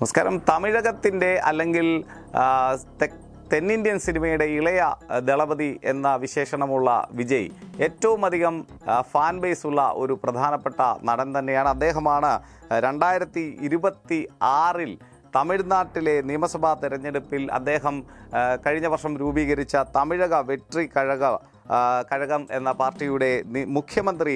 നമസ്കാരം. തമിഴകത്തിന്റെ അല്ലെങ്കിൽ തെന്നിന്ത്യൻ സിനിമയുടെ ഇളയ ദളപതി എന്ന വിശേഷണമുള്ള വിജയ് ഏറ്റവും അധികം ഫാൻ ബേസ് ഉള്ള ഒരു പ്രധാനപ്പെട്ട നടൻ തന്നെയാണ്. അദ്ദേഹമാണ് രണ്ടായിരത്തി ഇരുപത്തി ആറിൽ തമിഴ്നാട്ടിലെ നിയമസഭാ തെരഞ്ഞെടുപ്പിൽ അദ്ദേഹം കഴിഞ്ഞ വർഷം രൂപീകരിച്ച തമിഴക വെട്രി കഴക കഴകം എന്ന പാർട്ടിയുടെ മുഖ്യമന്ത്രി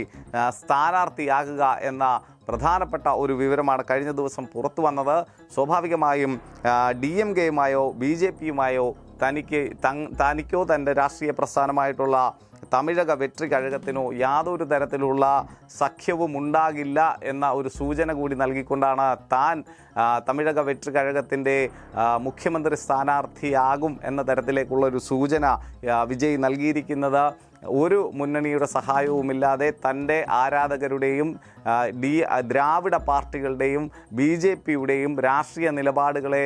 സ്ഥാനാർത്ഥിയാകുക എന്ന പ്രധാനപ്പെട്ട ഒരു വിവരമാണ് കഴിഞ്ഞ ദിവസം പുറത്തു വന്നത്. സ്വാഭാവികമായും ഡി എം കെയുമായോ ബി ജെ പിയുമായോ തനിക്ക് തനിക്കോ തന്റെ രാഷ്ട്രീയ പ്രസ്ഥാനമായിട്ടുള്ള തമിഴക വെട്രി കഴകത്തിനോ യാതൊരു തരത്തിലുള്ള സഖ്യവും ഉണ്ടാകില്ല എന്ന ഒരു സൂചന കൂടി നൽകിക്കൊണ്ടാണ് താൻ തമിഴക വെട്രി കഴകത്തിന്റെ മുഖ്യമന്ത്രി സ്ഥാനാർത്ഥിയാകും എന്ന തരത്തിലേക്കുള്ള ഒരു സൂചന വിജയ് നൽകിയിരിക്കുന്നത്. ഒരു മുന്നണിയുടെ സഹായവുമില്ലാതെ തന്റെ ആരാധകരുടെയും ഡി ദ്രാവിഡ പാർട്ടികളുടെയും ബി ജെ പിയുടെയും രാഷ്ട്രീയ നിലപാടുകളെ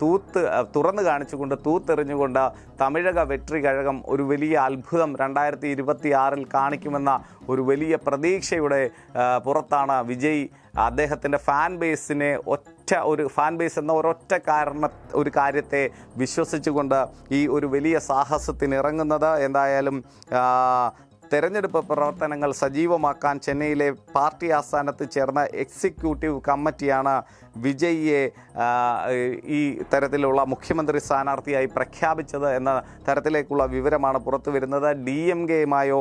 തൂത്ത് തുറന്നു കാണിച്ചുകൊണ്ട് തൂത്തെറിഞ്ഞുകൊണ്ട് തമിഴക വെട്രി കഴകം ഒരു വലിയ അത്ഭുതം രണ്ടായിരത്തി ഇരുപത്തി ആറിൽ കാണിക്കുമെന്ന ഒരു വലിയ പ്രതീക്ഷയുടെ പുറത്താണ് വിജയ് അദ്ദേഹത്തിന്റെ ഫാൻ ബേസിനെ ഒറ്റ ഒരു ഫാൻ ബേസ് എന്ന ഒരൊറ്റ കാരണ ഒരു കാര്യത്തെ വിശ്വസിച്ചുകൊണ്ട് ഈ ഒരു വലിയ സാഹസത്തിന് ഇറങ്ങുന്നത്. എന്തായാലും തെരഞ്ഞെടുപ്പ് പ്രവർത്തനങ്ങൾ സജീവമാക്കാൻ ചെന്നൈയിലെ പാർട്ടി ആസ്ഥാനത്ത് ചേർന്ന എക്സിക്യൂട്ടീവ് കമ്മിറ്റിയാണ് വിജയിയെ ഈ തരത്തിലുള്ള മുഖ്യമന്ത്രി സ്ഥാനാർത്ഥിയായി പ്രഖ്യാപിച്ചത് എന്ന തരത്തിലേക്കുള്ള വിവരമാണ് പുറത്തു വരുന്നത്. ഡി എം കെയുമായോ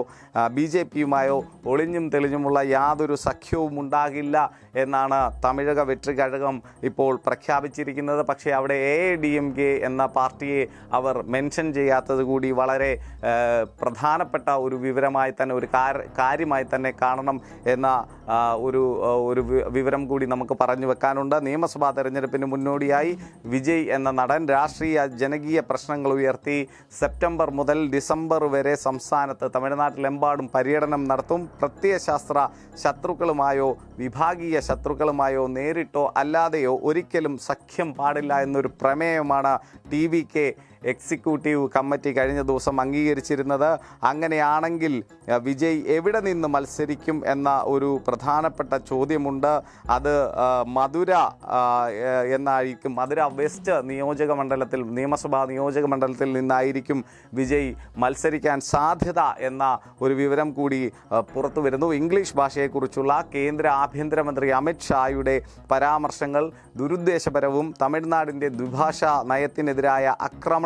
ബി ജെ പിയുമായോ ഒളിഞ്ഞും തെളിഞ്ഞുമുള്ള യാതൊരു സഖ്യവും ഉണ്ടാകില്ല എന്നാണ് തമിഴക വെട്രി കഴകം ഇപ്പോൾ പ്രഖ്യാപിച്ചിരിക്കുന്നത്. പക്ഷേ അവിടെ എ ഡി എം കെ എന്ന പാർട്ടിയെ അവർ മെൻഷൻ ചെയ്യാത്തത് കൂടി വളരെ പ്രധാനപ്പെട്ട ഒരു വിവരമായി തന്നെ ഒരു കാര്യമായി തന്നെ കാണണം എന്ന ഒരു ഒരു വിവരം കൂടി നമുക്ക് പറഞ്ഞു വെക്കാനുണ്ട്. നിയമസഭാ തെരഞ്ഞെടുപ്പിന് മുന്നോടിയായി വിജയ് എന്ന നടൻ രാഷ്ട്രീയ ജനകീയ പ്രശ്നങ്ങൾ ഉയർത്തി സെപ്റ്റംബർ മുതൽ ഡിസംബർ വരെ സംസ്ഥാനത്ത് തമിഴ്നാട്ടിലെമ്പാടും പര്യടനം നടത്തും. പ്രത്യയശാസ്ത്ര ശത്രുക്കളുമായോ വിഭാഗീയ ശത്രുക്കളുമായോ നേരിട്ടോ അല്ലാതെയോ ഒരിക്കലും സഖ്യം പാടില്ല എന്നൊരു പ്രമേയമാണ് T V K executive committee കഴിഞ്ഞ ദിവസം അംഗീകരിച്ചിരുന്നത്. അങ്ങനെയാണെങ്കിൽ വിജയ് എവിടെ നിന്ന് മത്സരിക്കും എന്ന ഒരു പ്രധാനപ്പെട്ട ചോദ്യമുണ്ട്. അത് മധുര എന്നായിരിക്കും മധുര വെസ്റ്റ് നിയോജക മണ്ഡലത്തിൽ നിയമസഭാ നിയോജക മണ്ഡലത്തിൽ നിന്നായിരിക്കും വിജയ് മത്സരിക്കാൻ സാധ്യത എന്ന ഒരു വിവരം കൂടി പുറത്തു വരുന്നു. ഇംഗ്ലീഷ് ഭാഷയെക്കുറിച്ചുള്ള കേന്ദ്ര ആഭ്യന്തരമന്ത്രി അമിത്ഷായുടെ പരാമർശങ്ങൾ ദുരുദ്ദേശപരവും തമിഴ്നാടിന്റെ ദ്വിഭാഷാ നയത്തിനെതിരായ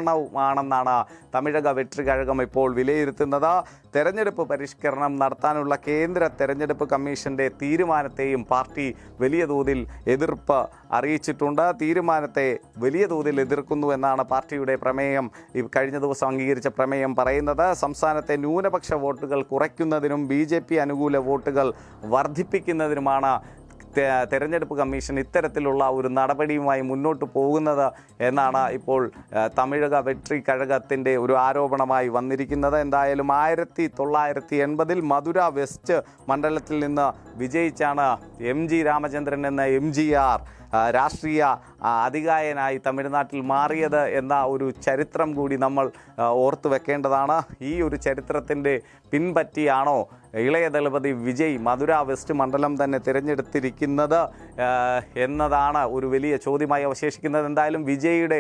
ആക്രമണവുമാണെന്നാണ് തമിഴക വെട്ടി കഴകം ഇപ്പോൾ വിലയിരുത്തുന്നത്. തെരഞ്ഞെടുപ്പ് പരിഷ്കരണം നടത്താനുള്ള കേന്ദ്ര തെരഞ്ഞെടുപ്പ് കമ്മീഷന്റെ തീരുമാനത്തെയും പാർട്ടി വലിയ തോതിൽ എതിർപ്പ് അറിയിച്ചിട്ടുണ്ട്. തീരുമാനത്തെ വലിയ തോതിൽ എതിർക്കുന്നു എന്നാണ് പാർട്ടിയുടെ പ്രമേയം. കഴിഞ്ഞ ദിവസം അംഗീകരിച്ച പ്രമേയം പറയുന്നത്. സംസ്ഥാനത്തെ ന്യൂനപക്ഷ വോട്ടുകൾ കുറയ്ക്കുന്നതിനും ബി അനുകൂല വോട്ടുകൾ വർദ്ധിപ്പിക്കുന്നതിനുമാണ് തെരഞ്ഞെടുപ്പ് കമ്മീഷൻ ഇത്തരത്തിലുള്ള ഒരു നടപടിയുമായി മുന്നോട്ട് പോകുന്നത് എന്നാണ് ഇപ്പോൾ തമിഴക വെട്രി കഴകത്തിന്റെ ഒരു ആരോപണമായി വന്നിരിക്കുന്നത്. എന്തായാലും ആയിരത്തി തൊള്ളായിരത്തി എൺപതിൽ മധുര വെസ്റ്റ് മണ്ഡലത്തിൽ നിന്ന് വിജയിച്ചാണ് എം ജി രാമചന്ദ്രൻ എന്ന എം ജി ആർ രാഷ്ട്രീയ അധികായനായി തമിഴ്നാട്ടിൽ മാറിയത് എന്ന ഒരു ചരിത്രം കൂടി നമ്മൾ ഓർത്തു വെക്കേണ്ടതാണ്. ഈ ഒരു ചരിത്രത്തിന്റെ പിൻപറ്റിയാണോ ഇളയ ദളപതി വിജയ് മധുര വെസ്റ്റ് മണ്ഡലം തന്നെ തിരഞ്ഞെടുത്തിരിക്കുന്നത് എന്നതാണ് ഒരു വലിയ ചോദ്യമായി അവശേഷിക്കുന്നത്. എന്തായാലും വിജയുടെ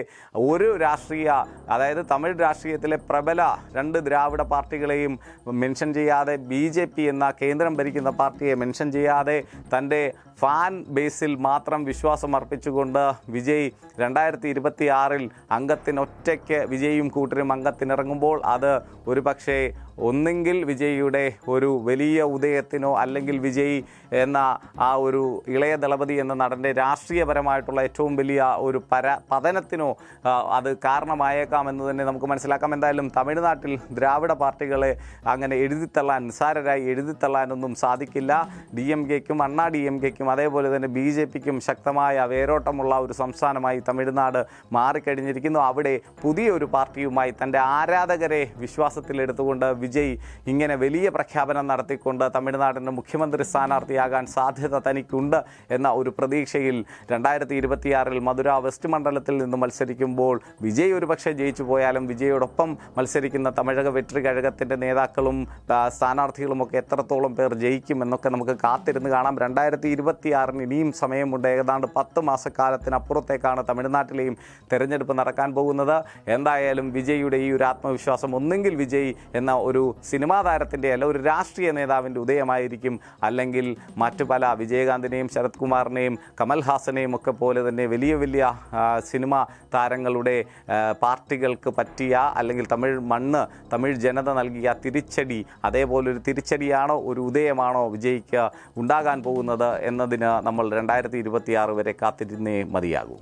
ഒരു രാഷ്ട്രീയ അതായത് തമിഴ് രാഷ്ട്രീയത്തിലെ പ്രബല രണ്ട് ദ്രാവിഡ പാർട്ടികളെയും മെൻഷൻ ചെയ്യാതെ ബി ജെ പി എന്ന കേന്ദ്രം ഭരിക്കുന്ന പാർട്ടിയെ മെൻഷൻ ചെയ്യാതെ തന്റെ ഫാൻ ബേസിൽ മാത്രം വിശ്വാസം അർപ്പിച്ചുകൊണ്ട് വിജയ് രണ്ടായിരത്തി ഇരുപത്തി ആറിൽ അംഗത്തിനൊറ്റയ്ക്ക് വിജയും കൂട്ടരും അംഗത്തിനിറങ്ങുമ്പോൾ അത് ഒരു പക്ഷേ ഒന്നെങ്കിൽ വിജയിയുടെ ഒരു വലിയ ഉദയത്തിനോ അല്ലെങ്കിൽ വിജയ് എന്ന ആ ഒരു ഇളയ ദളപതി എന്ന നടന്റെ രാഷ്ട്രീയപരമായിട്ടുള്ള ഏറ്റവും വലിയ ഒരു പര പതനത്തിനോ അത് കാരണമായേക്കാം എന്ന് തന്നെ നമുക്ക് മനസ്സിലാക്കാം. എന്തായാലും തമിഴ്നാട്ടിൽ ദ്രാവിഡ പാർട്ടികളെ അങ്ങനെ എഴുതിത്തള്ളാൻ നിസ്സാരരായി എഴുതിത്തള്ളാനൊന്നും സാധിക്കില്ല. ഡി എം കെക്കും അണ്ണാ ഡി എം കെക്കും അതേപോലെ തന്നെ ബി ജെ പിക്കും ശക്തമായ വേരോട്ടമുള്ള ഒരു സംസ്ഥാനമായി തമിഴ്നാട് മാറിക്കഴിഞ്ഞിരിക്കുന്നു. അവിടെ പുതിയൊരു പാർട്ടിയുമായി തന്റെ ആരാധകരെ വിശ്വാസത്തിലെടുത്തുകൊണ്ട് വിജയ് ഇങ്ങനെ വലിയ പ്രഖ്യാപനം നടത്തിക്കൊണ്ട് തമിഴ്നാടിന്റെ മുഖ്യമന്ത്രി സ്ഥാനാർത്ഥിയാകാൻ സാധ്യത തനിക്കുണ്ട് എന്ന ഒരു പ്രതീക്ഷയിൽ രണ്ടായിരത്തി ഇരുപത്തിയാറിൽ മധുര വെസ്റ്റ് മണ്ഡലത്തിൽ നിന്ന് മത്സരിക്കുമ്പോൾ വിജയ് ഒരുപക്ഷെ ജയിച്ചു പോയാലും വിജയോടൊപ്പം മത്സരിക്കുന്ന തമിഴക വെറ്ററി കഴകത്തിന്റെ നേതാക്കളും സ്ഥാനാർത്ഥികളുമൊക്കെ എത്രത്തോളം പേർ ജയിക്കും എന്നൊക്കെ നമുക്ക് കാത്തിരുന്ന് കാണാം. രണ്ടായിരത്തി ഇരുപത്തിയാറിന് ഇനിയും സമയമുണ്ട്. ഏതാണ്ട് പത്ത് മാസക്കാലത്തിനപ്പുറത്തേക്കാണ് തമിഴ്നാട്ടിലെയും തെരഞ്ഞെടുപ്പ് നടക്കാൻ പോകുന്നത്. എന്തായാലും വിജയുടെ ഈ ഒരു ആത്മവിശ്വാസം ഒന്നെങ്കിൽ വിജയ് എന്ന ഒരു സിനിമാ താരത്തിന്റെ അല്ല ഒരു രാഷ്ട്രീയ നേതാവിന്റെ ഉദയമായിരിക്കും. അല്ലെങ്കിൽ മറ്റു പല വിജയകാന്തിനെയും ശരത് കുമാറിനെയും കമൽഹാസനെയും ഒക്കെ പോലെ തന്നെ വലിയ വലിയ സിനിമാ താരങ്ങളുടെ പാർട്ടികൾക്ക് പറ്റിയ അല്ലെങ്കിൽ തമിഴ് മണ്ണ് തമിഴ് ജനത നൽകിയ തിരിച്ചടി അതേപോലൊരു തിരിച്ചടിയാണോ ഒരു ഉദയമാണോ വിജയിക്ക് ഉണ്ടാകാൻ പോകുന്നത് എന്നതിന് നമ്മൾ രണ്ടായിരത്തി ഇരുപത്തിയാറ് വരെ കാത്തിരുന്നേ മതിയാകൂ.